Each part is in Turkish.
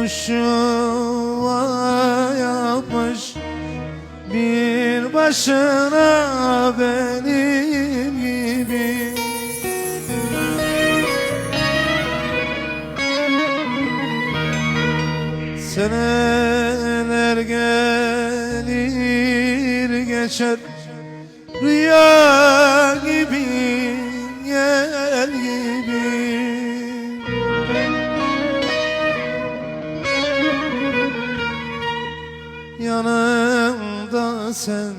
Kuş yuva yapmış bir başına benim gibi. Seneler gelir geçer Rüya gibi sen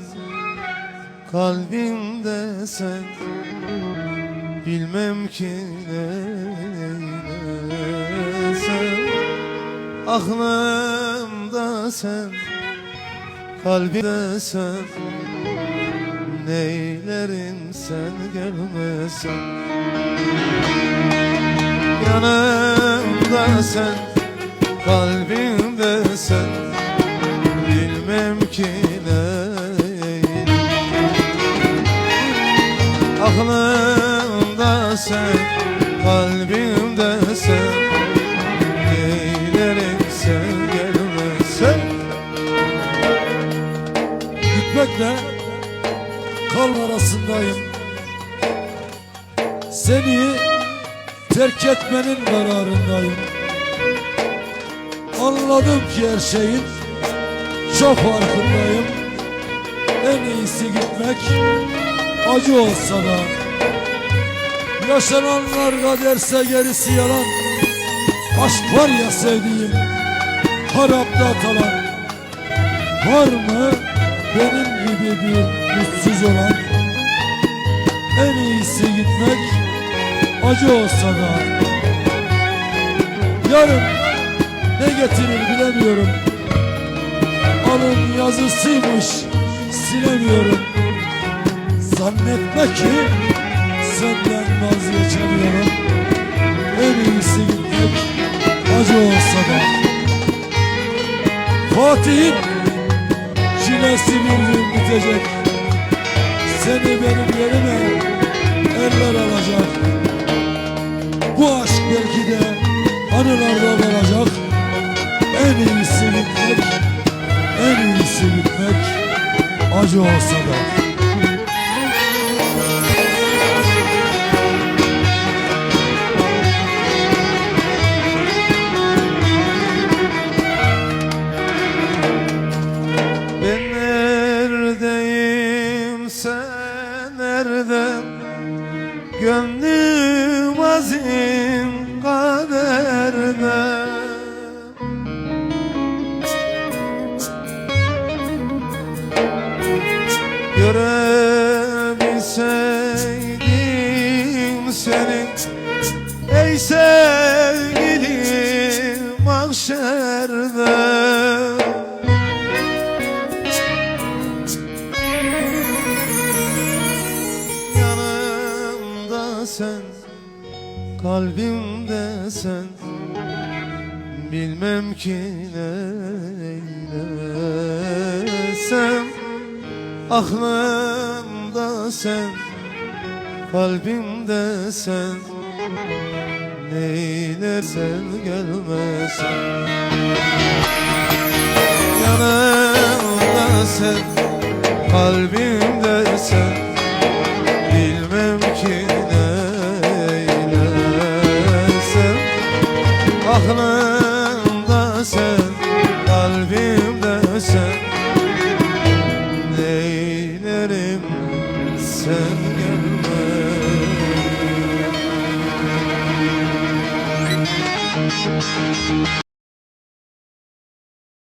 Kalbimde sen. Bilmem ki neylesem Aklımda sen Kalbimde sen. Neylerim sen gelmesen? Yanımda sen Kalbimde sen. Bilmem ki Aklımda sen Kalbimde sen. Neylerim sen gelmesen Gitmekle kal arasındayım. Seni terk etmenin kararındayım. Anladım ki her şeyin çok farkındayım. En iyisi gitmek acı olsa da Yaşananlar kaderse gerisi yalan. Aşk var ya sevdiğim harapta kalan. Var mı benim gibi bir mutsuz olan? En iyisi gitmek acı olsa da Yarın ne getirir bilemiyorum. Alın yazısıymış silemiyorum Zannetme ki senden vazgeçemiyorum. En iyisi gitmek acı olsa da. Fatih'in çilesi bir gün bitecek. Seni benim yerime eller alacak. Bu aşk belki de anılarda kalacak En iyisi gitmek, en iyisi gitmek Acı olsa da sen nerede? Gönlüm azim kaderde. Görebilseydim seni Ey sevgilim mahşerde Kalbimde sen. Bilmem ki neylesem. Aklımda sen Kalbimde sen. Neylersen gelmesen. Yanımda sen Kalbimde sen Aklımda sen, kalbimde sen. Neylerim sen gelme